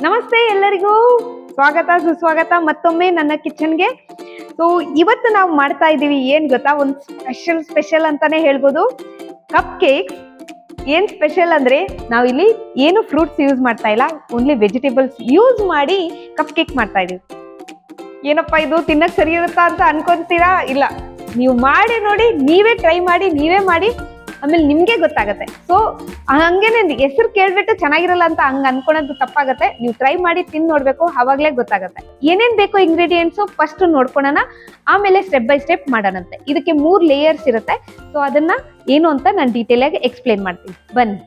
ನಮಸ್ತೆ ಎಲ್ಲರಿಗೂ. ಸ್ವಾಗತ, ಸುಸ್ವಾಗತ. ಮತ್ತೊಮ್ಮೆ ನನ್ನ ಕಿಚನ್ಗೆ. ಸೊ ಇವತ್ತು ನಾವು ಮಾಡ್ತಾ ಇದ್ದೀವಿ ಏನ್ ಗೊತ್ತಾ? ಒಂದು ಸ್ಪೆಷಲ್ ಸ್ಪೆಷಲ್ ಅಂತಾನೆ ಹೇಳ್ಬೋದು. ಕಪ್ ಕೇಕ್ ಏನ್ ಸ್ಪೆಷಲ್ ಅಂದ್ರೆ, ನಾವು ಇಲ್ಲಿ ಏನು ಫ್ರೂಟ್ಸ್ ಯೂಸ್ ಮಾಡ್ತಾ ಇಲ್ಲ. ಓನ್ಲಿ ವೆಜಿಟೇಬಲ್ಸ್ ಯೂಸ್ ಮಾಡಿ ಕಪ್ ಕೇಕ್ ಮಾಡ್ತಾ ಇದೀವಿ. ಏನಪ್ಪ ಇದು? ತಿನ್ನಕ್ ಸರಿ ಇರುತ್ತಾ ಅಂತ ಅನ್ಕೊಂತೀರಾ? ಇಲ್ಲ. ನೀವು ಮಾಡಿ ನೋಡಿ, ನೀವೇ ಟ್ರೈ ಮಾಡಿ, ನೀವೇ ಮಾಡಿ. ಆಮೇಲೆ ನಿಮ್ಗೆ ಗೊತ್ತಾಗತ್ತೆ. ಸೊ ಹಂಗೇನೆ ಹೆಸರು ಕೇಳ್ಬಿಟ್ಟು ಚೆನ್ನಾಗಿರಲ್ಲ ಅಂತ ಹಂಗ ಅನ್ಕೊಳೋದು ತಪ್ಪಾಗತ್ತೆ. ನೀವು ಟ್ರೈ ಮಾಡಿ ತಿನ್ ನೋಡ್ಬೇಕು, ಅವಾಗ್ಲೇ ಗೊತ್ತಾಗತ್ತೆ. ಏನೇನ್ ಬೇಕು ಇಂಗ್ರೀಡಿಯೆಂಟ್ಸ್ ಫಸ್ಟ್ ನೋಡ್ಕೊಳೋಣ, ಆಮೇಲೆ ಸ್ಟೆಪ್ ಬೈ ಸ್ಟೆಪ್ ಮಾಡೋಣಂತೆ. ಇದಕ್ಕೆ ಮೂರ್ ಲೇಯರ್ಸ್ ಇರುತ್ತೆ. ಸೊ ಅದನ್ನ ಏನು ಅಂತ ನಾನು ಡೀಟೇಲ್ ಆಗಿ ಎಕ್ಸ್ಪ್ಲೇನ್ ಮಾಡ್ತೀನಿ. ಬನ್ನಿ.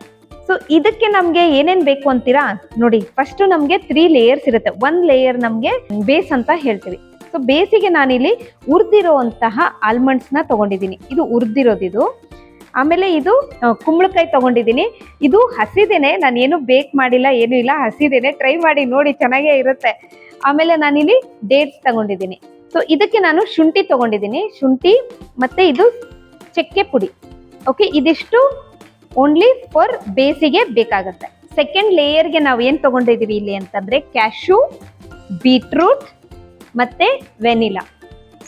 ಸೊ ಇದಕ್ಕೆ ನಮ್ಗೆ ಏನೇನ್ ಬೇಕು ಅಂತೀರಾ? ನೋಡಿ ಫಸ್ಟ್ ನಮ್ಗೆ ತ್ರೀ ಲೇಯರ್ಸ್ ಇರುತ್ತೆ. ಒಂದ್ ಲೇಯರ್ ನಮ್ಗೆ ಬೇಸ್ ಅಂತ ಹೇಳ್ತೀವಿ. ಸೊ ಬೇಸಿಗೆ ನಾನಿಲ್ಲಿ ಉರ್ದಿರೋಂತಹ ಆಲ್ಮಂಡ್ಸ್ನ ತಗೊಂಡಿದ್ದೀನಿ. ಇದು ಉರ್ದಿರೋದು ಇದು ಆಮೇಲೆ ಇದು ಕುಂಬಳಕಾಯಿ ತಗೊಂಡಿದ್ದೀನಿ. ಇದು ಹಸಿದೇನೆ, ನಾನು ಏನು ಬೇಕ್ ಮಾಡಿಲ್ಲ, ಏನು ಇಲ್ಲ, ಹಸಿದೇನೆ. ಟ್ರೈ ಮಾಡಿ ನೋಡಿ, ಚೆನ್ನಾಗೇ ಇರುತ್ತೆ. ಆಮೇಲೆ ನಾನಿಲ್ಲಿ ಡೇಟ್ಸ್ ತಗೊಂಡಿದ್ದೀನಿ. ಸೊ ಇದಕ್ಕೆ ನಾನು ಶುಂಠಿ ತಗೊಂಡಿದ್ದೀನಿ. ಶುಂಠಿ ಮತ್ತೆ ಇದು ಚಕ್ಕೆ ಪುಡಿ. ಓಕೆ ಇದಿಷ್ಟು ಓನ್ಲಿ ಫಾರ್ ಬೇಸಿಗೆ ಬೇಕಾಗತ್ತೆ. ಸೆಕೆಂಡ್ ಲೇಯರ್ಗೆ ನಾವು ಏನು ತಗೊಂಡಿದ್ದೀವಿ ಇಲ್ಲಿ ಅಂತಂದರೆ ಕ್ಯಾಶು ಬೀಟ್ರೂಟ್ ಮತ್ತು ವೆನಿಲಾ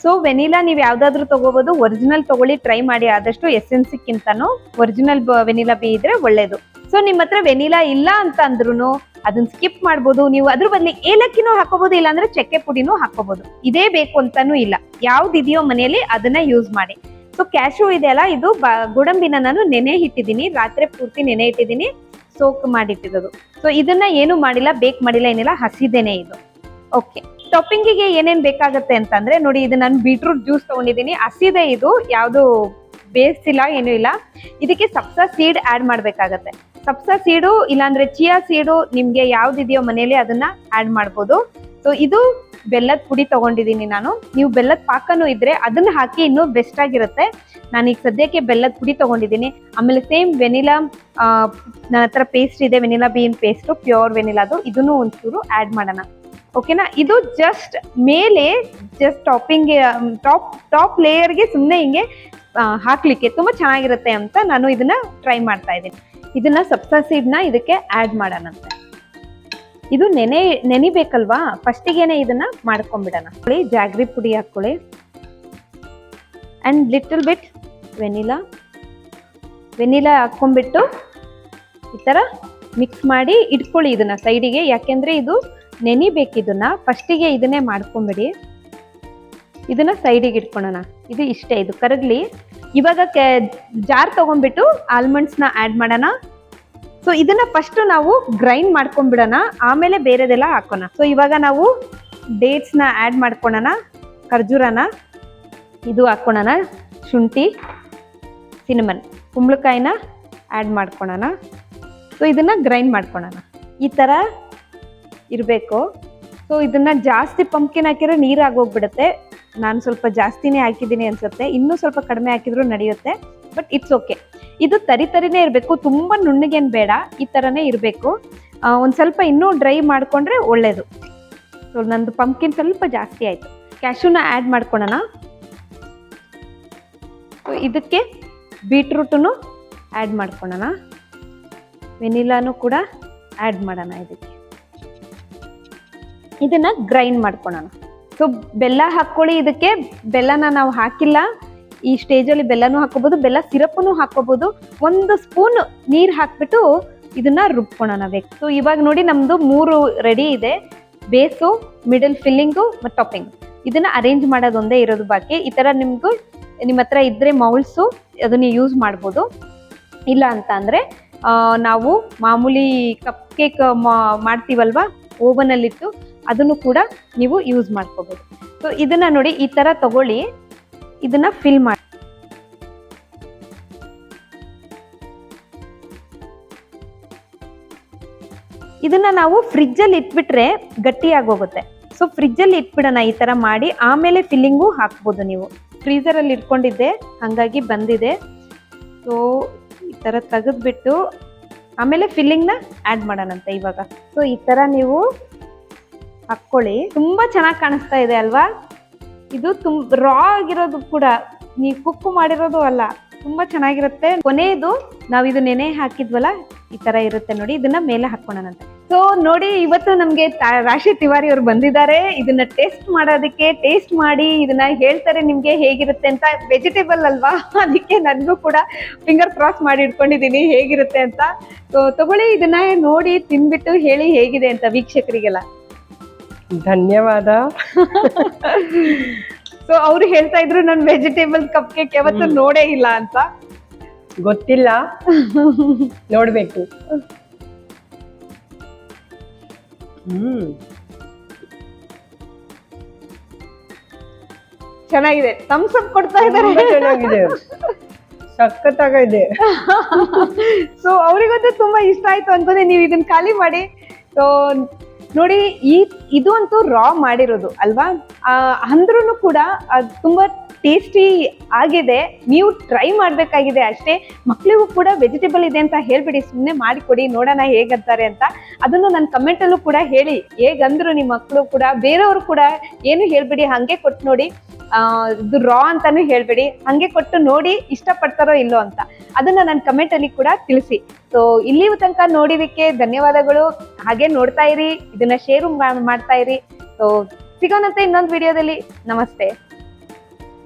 ಸೊ ವೆನಿಲಾ ನೀವು ಯಾವ್ದಾದ್ರು ತಗೋಬಹುದು ಒರಿಜಿನಲ್ ತಗೊಳ್ಳಿ ಟ್ರೈ ಮಾಡಿ. ಆದಷ್ಟು ಎಸೆನ್ಸಿಕ್ಕಿಂತನೂ ಒರಿಜಿನಲ್ ವೆನಿಲಾ ಬಿ ಇದ್ರೆ ಒಳ್ಳೇದು. ಸೊ ನಿಮ್ಮ ಹತ್ರ ವೆನಿಲಾ ಇಲ್ಲ ಅಂತ ಅಂದ್ರೂ ಅದನ್ನ ಸ್ಕಿಪ್ ಮಾಡ್ಬೋದು. ನೀವು ಅದ್ರ ಬದಲಿ ಏಲಕ್ಕಿನೂ ಹಾಕೋಬಹುದು ಇಲ್ಲಾಂದ್ರೆ ಚಕ್ಕೆ ಪುಡಿನೂ ಹಾಕೋಬಹುದು ಇದೇ ಬೇಕು ಅಂತಾನೂ ಇಲ್ಲ. ಯಾವ್ದಿದೆಯೋ ಮನೆಯಲ್ಲಿ ಅದನ್ನ ಯೂಸ್ ಮಾಡಿ. ಸೊ ಕ್ಯಾಶು ಇದೆಯಲ್ಲ ಇದು ಗೋಡಂಬಿನ ನಾನು ನೆನೆ ಇಟ್ಟಿದ್ದೀನಿ. ರಾತ್ರಿ ಪೂರ್ತಿ ನೆನೆ ಇಟ್ಟಿದ್ದೀನಿ. ಸೋಕ್ ಮಾಡಿಟ್ಟಿರೋದು. ಸೊ ಇದನ್ನ ಏನು ಮಾಡಿಲ್ಲ ಬೇಕ್ ಮಾಡಿಲ್ಲ, ಏನಿಲ್ಲ, ಹಸಿದೇನೆ ಇದು. ಓಕೆ ಟಾಪಿಂಗಿಗೆ ಏನೇನ್ ಬೇಕಾಗತ್ತೆ ಅಂತಂದ್ರೆ ನೋಡಿ, ಇದು ನಾನು ಬೀಟ್ರೂಟ್ ಜ್ಯೂಸ್ ತಗೊಂಡಿದ್ದೀನಿ ಹಸಿದೆ ಇದು, ಯಾವುದು ಬೇಯಿಸಿಲ್ಲ ಏನೂ ಇಲ್ಲ. ಇದಕ್ಕೆ ಸಪ್ಸ ಸೀಡ್ ಆಡ್ ಮಾಡ್ಬೇಕಾಗತ್ತೆ. ಸಪ್ಸ ಸೀಡು ಇಲ್ಲಾಂದ್ರೆ ಚಿಯಾ ಸೀಡು ನಿಮ್ಗೆ ಯಾವ್ದಿದೆಯೋ ಮನೇಲಿ ಅದನ್ನ ಆಡ್ ಮಾಡ್ಬೋದು. ಸೊ ಇದು ಬೆಲ್ಲದ ಪುಡಿ ತಗೊಂಡಿದ್ದೀನಿ ನಾನು. ನೀವು ಬೆಲ್ಲದ ಪಾಕನೂ ಇದ್ರೆ ಅದನ್ನ ಹಾಕಿ ಇನ್ನೂ ಬೆಸ್ಟ್ ಆಗಿರುತ್ತೆ. ನಾನು ಈಗ ಸದ್ಯಕ್ಕೆ ಬೆಲ್ಲದ ಪುಡಿ ತಗೊಂಡಿದ್ದೀನಿ ಆಮೇಲೆ ಸೇಮ್ ವೆನಿಲಾ ನನ್ನ ಹತ್ರ ಪೇಸ್ಟ್ ಇದೆ ವೆನಿಲಾ ಬೀನ್ ಪೇಸ್ಟ್ ಪ್ಯೂರ್ ವೆನಿಲಾದು ಇದನ್ನು ಒಂಚೂರು ಆಡ್ ಮಾಡೋಣ. ಓಕೆನಾ ಇದು ಜಸ್ಟ್ ಮೇಲೆ ಜಸ್ಟ್ ಟಾಪಿಂಗ್ ಟಾಪ್ ಟಾಪ್ ಲೇಯರ್ಗೆ ಸುಮ್ಮನೆ ಹಿಂಗೆ ಹಾಕ್ಲಿಕ್ಕೆ ತುಂಬ ಚೆನ್ನಾಗಿರುತ್ತೆ ಅಂತ ನಾನು ಇದನ್ನ ಟ್ರೈ ಮಾಡ್ತಾ ಇದ್ದೀನಿ. ಇದನ್ನ ಸಬ್ಸಾ ಸೀಡ್ನ ಇದಕ್ಕೆ ಆ್ಯಡ್ ಮಾಡೋಣಂತೆ ಇದು ನೆನೆ, ನೆನಿಬೇಕಲ್ವಾ? ಫಸ್ಟಿಗೆನೆ ಇದನ್ನ ಮಾಡ್ಕೊಂಡ್ಬಿಡೋಣ. ಜಾಗ್ರಿ ಪುಡಿ ಹಾಕೊಳ್ಳಿ and little bit vanilla vanilla ಹಾಕೊಂಡ್ಬಿಟ್ಟು ಈ ಥರ ಮಿಕ್ಸ್ ಮಾಡಿ ಇಟ್ಕೊಳ್ಳಿ ಇದನ್ನ ಸೈಡಿಗೆ ಯಾಕೆಂದ್ರೆ ಇದು ನೆನಿಬೇಕು ಇದನ್ನ ಫಸ್ಟಿಗೆ ಇದನ್ನೇ ಮಾಡ್ಕೊಂಬಿಡಿ. ಇದನ್ನ ಸೈಡಿಗೆ ಇಟ್ಕೊಳ್ಳೋಣ ಇದು ಇಷ್ಟೇ, ಇದು ಕರಗ್ಲಿ. ಇವಾಗ ಜಾರ್ ತಗೊಂಡ್ಬಿಟ್ಟು ಆಲ್ಮಂಡ್ಸ್ನ ಆ್ಯಡ್ ಮಾಡೋಣ. ಸೊ ಇದನ್ನ ಫಸ್ಟ್ ನಾವು ಗ್ರೈಂಡ್ ಮಾಡ್ಕೊಂಡ್ಬಿಡೋಣ ಆಮೇಲೆ ಬೇರೆದೆಲ್ಲ ಹಾಕೋಣ. ಸೊ ಇವಾಗ ನಾವು ಡೇಟ್ಸ್ನ ಆ್ಯಡ್ ಮಾಡ್ಕೊಳೋಣ. ಖರ್ಜೂರನ, ಇದು ಹಾಕ್ಕೊಳೋಣ ಶುಂಠಿ, ಸಿನಿಮನ್, ಕುಂಬಳಕಾಯಿನ ಆ್ಯಡ್ ಮಾಡ್ಕೊಳೋಣ. ಸೊ ಇದನ್ನು ಗ್ರೈಂಡ್ ಮಾಡ್ಕೊಳೋಣ. ಈ ಥರ ಇರಬೇಕು. ಸೊ ಇದನ್ನ ಜಾಸ್ತಿ ಪಂಪ್ಕಿನ್ ಹಾಕಿದ್ರೆ ನೀರಾಗೋಗ್ಬಿಡುತ್ತೆ ನಾನು ಸ್ವಲ್ಪ ಜಾಸ್ತಿನೇ ಹಾಕಿದ್ದೀನಿ ಅನ್ಸುತ್ತೆ. ಇನ್ನೂ ಸ್ವಲ್ಪ ಕಡಿಮೆ ಹಾಕಿದ್ರು ನಡೆಯುತ್ತೆ ಬಟ್ ಇಟ್ಸ್ ಓಕೆ ಇದು ತರಿ ತರಿನೇ ಇರಬೇಕು. ತುಂಬ ನುಣ್ಣಗೇನು ಬೇಡ, ಈ ಥರನೇ ಇರಬೇಕು. ಒಂದು ಸ್ವಲ್ಪ ಇನ್ನೂ ಡ್ರೈ ಮಾಡಿಕೊಂಡ್ರೆ ಒಳ್ಳೆಯದು ಸೊ ನಂದು ಪಂಪ್ಕಿನ್ ಸ್ವಲ್ಪ ಜಾಸ್ತಿ ಆಯಿತು. ಕ್ಯಾಶ್ಯೂನ ಆ್ಯಡ್ ಮಾಡ್ಕೊಳ್ಳೋಣ ಸೊ ಇದಕ್ಕೆ ಬೀಟ್ರೂಟನ್ನು ಆ್ಯಡ್ ಮಾಡ್ಕೊಳ್ಳೋಣ ವೆನಿಲಾನು ಕೂಡ ಆ್ಯಡ್ ಮಾಡೋಣ ಇದಕ್ಕೆ. ಇದನ್ನ ಗ್ರೈಂಡ್ ಮಾಡ್ಕೊಳೋಣ. ಸೊ ಬೆಲ್ಲ ಹಾಕ್ಕೊಳ್ಳಿ ಇದಕ್ಕೆ. ಬೆಲ್ಲನ ನಾವು ಹಾಕಿಲ್ಲ. ಈ ಸ್ಟೇಜಲ್ಲಿ ಬೆಲ್ಲನೂ ಹಾಕೋಬಹುದು ಬೆಲ್ಲ ಸಿರಪ್ಪನ್ನು ಹಾಕೋಬಹುದು ಒಂದು ಸ್ಪೂನ್ ನೀರು ಹಾಕ್ಬಿಟ್ಟು ಇದನ್ನ ರುಬ್ಕೊಳೋಣ ಬೇಕು ಸೊ ಇವಾಗ ನೋಡಿ ನಮ್ದು ಮೂರು ರೆಡಿ ಇದೆ. ಬೇಸು ಮಿಡಲ್ ಫಿಲ್ಲಿಂಗು ಮತ್ತು ಟಾಪಿಂಗ್ ಇದನ್ನ ಅರೇಂಜ್ ಮಾಡೋದು ಒಂದೇ ಇರೋದು ಬಾಕಿ. ಈ ಥರ ನಿಮ್ಗೂ ನಿಮ್ಮ ಹತ್ರ ಇದ್ರೆ ಮೌಲ್ಸು ಅದನ್ನ ಯೂಸ್ ಮಾಡ್ಬೋದು. ಇಲ್ಲ ಅಂತ ಅಂದ್ರೆ ನಾವು ಮಾಮೂಲಿ ಕಪ್ ಕೇಕ್ ಮಾಡ್ತೀವಲ್ವಾ? ಓವನಲ್ಲಿಟ್ಟು ಅದನ್ನು ಕೂಡ ನೀವು ಯೂಸ್ ಮಾಡ್ಕೋಬಹುದು ಸೊ ಇದನ್ನ ನೋಡಿ ಈ ತರ ತಗೊಳ್ಳಿ. ಇದನ್ನ ಫಿಲ್ ಮಾಡಿ. ಇದನ್ನ ನಾವು ಫ್ರಿಜ್ಜಲ್ಲಿ ಇಟ್ಬಿಟ್ರೆ ಗಟ್ಟಿಯಾಗೋಗುತ್ತೆ ಸೊ ಫ್ರಿಜ್ಜಲ್ಲಿ ಇಟ್ಬಿಡೋಣ ಈ ತರ ಮಾಡಿ. ಆಮೇಲೆ ಫಿಲ್ಲಿಂಗು ಹಾಕ್ಬೋದು ನೀವು. ಫ್ರೀಸರಲ್ಲಿ ಇಟ್ಕೊಂಡಿದ್ದೆ, ಹಾಗಾಗಿ ಬಂದಿದೆ. ಸೊ ಈ ತರ ತೆಗೆದ್ಬಿಟ್ಟು ಆಮೇಲೆ ಫಿಲ್ಲಿಂಗ್ನ ಆ್ಯಡ್ ಮಾಡೋಣಂತೆ ಇವಾಗ. ಸೊ ಈ ತರ ನೀವು ಹಾಕ್ಕೊಳ್ಳಿ ತುಂಬಾ ಚೆನ್ನಾಗಿ ಕಾಣಿಸ್ತಾ ಇದೆ ಅಲ್ವಾ? ಇದು ತುಂಬ ರಾ ಆಗಿರೋದು ಕೂಡ, ನೀವು ಕುಕ್ ಮಾಡಿರೋದು ಅಲ್ಲ, ತುಂಬಾ ಚೆನ್ನಾಗಿರುತ್ತೆ. ಕೊನೆಯದು, ನಾವು ಇದು ನೆನೆ ಹಾಕಿದ್ವಲ್ಲ, ಈ ತರ ಇರುತ್ತೆ ನೋಡಿ, ಇದನ್ನ ಮೇಲೆ ಹಾಕೊಳ್ಳೋಣ ಸೊ ನೋಡಿ, ಇವತ್ತು ನಮ್ಗೆ ರಾಶಿ ತಿವಾರಿ ಅವ್ರು ಬಂದಿದ್ದಾರೆ. ಇದನ್ನ ಟೇಸ್ಟ್ ಮಾಡೋದಕ್ಕೆ, ಟೇಸ್ಟ್ ಮಾಡಿ, ಇದನ್ನ ಹೇಳ್ತಾರೆ ನಿಮ್ಗೆ ಹೇಗಿರುತ್ತೆ ಅಂತ. ವೆಜಿಟೇಬಲ್ ಅಲ್ವಾ? ಅದಕ್ಕೆ ನನಗೂ ಕೂಡ ಫಿಂಗರ್ ಕ್ರಾಸ್ ಮಾಡಿ ಇಟ್ಕೊಂಡಿದೀನಿ, ಹೇಗಿರುತ್ತೆ ಅಂತ. ಸೊ ತಗೊಳ್ಳಿ, ಇದನ್ನ ನೋಡಿ, ತಿನ್ಬಿಟ್ಟು ಹೇಳಿ ಹೇಗಿದೆ ಅಂತ ವೀಕ್ಷಕರಿಗೆಲ್ಲ. ಧನ್ಯವಾದ. ಸೊ ಅವ್ರು ಹೇಳ್ತಾ ಇದ್ರು ನಾನು ವೆಜಿಟೇಬಲ್ ಕಪ್ ಕೇಕ್ ಯಾವತ್ತೂ ನೋಡೇ ಇಲ್ಲ ಅಂತ. ಗೊತ್ತಿಲ್ಲ. ನೋಡ್ಬೇಕು. ಹ್ಮ್. ಚೆನ್ನಾಗಿದೆ. ಥಮ್ಸ್ ಅಪ್ ಕೊಡ್ತಾ ಇದ್ದಾರೆ. ಚೆನ್ನಾಗಿದೆ. ಸಖತ್ತಾಗಿದೆ ಸೊ ಅವ್ರಿಗಂತೂ ತುಂಬಾ ಇಷ್ಟ ಆಯ್ತು ಅನ್ಕೊಂಡೆ. ನೀವು ಇದನ್ನ ಖಾಲಿ ಮಾಡಿ. ಸೊ ನೋಡಿ ಈ ಇದು ಅಂತೂ ರಾ ಮಾಡಿರೋದು ಅಲ್ವಾ? ಅಂದ್ರೂ ಕೂಡ ತುಂಬಾ ಟೇಸ್ಟಿ ಆಗಿದೆ. ನೀವು ಟ್ರೈ ಮಾಡಬೇಕಾಗಿದೆ ಅಷ್ಟೇ. ಮಕ್ಕಳಿಗೂ ಕೂಡ ವೆಜಿಟೇಬಲ್ ಇದೆ ಅಂತ ಹೇಳ್ಬಿಡಿ ಸುಮ್ಮನೆ ಮಾಡಿಕೊಡಿ ನೋಡೋಣ ಹೇಗಂತಾರೆ ಅಂತ. ಅದನ್ನು ನನ್ನ ಕಮೆಂಟಲ್ಲೂ ಕೂಡ ಹೇಳಿ. ಹೇಗಂದ್ರು ನಿಮ್ಮ ಮಕ್ಕಳು ಕೂಡ, ಬೇರೆಯವರು ಕೂಡ ಏನು ಹೇಳ್ಬಿಡಿ, ಹಾಗೆ ಕೊಟ್ಟು ನೋಡಿ. ಇದು ರಾ ಅಂತಾನು ಹೇಳ್ಬೇಡಿ. ಹಂಗೆ ಕೊಟ್ಟು ನೋಡಿ ಇಷ್ಟಪಡ್ತಾರೋ ಇಲ್ಲೋ ಅಂತ. ಅದನ್ನ ನನ್ನ ಕಮೆಂಟ್ ಅಲ್ಲಿ ಕೂಡ ತಿಳಿಸಿ. ಸೊ ಇಲ್ಲಿ ತನಕ ನೋಡಿದಕ್ಕೆ ಧನ್ಯವಾದಗಳು. ಹಾಗೆ ನೋಡ್ತಾ ಇರಿ. ಇದನ್ನ ಶೇರು ಮಾಡ್ತಾ ಇರಿ. ಸೊ ಸಿಗೋಣಂತೆ ಇನ್ನೊಂದು ವಿಡಿಯೋದಲ್ಲಿ ನಮಸ್ತೆ.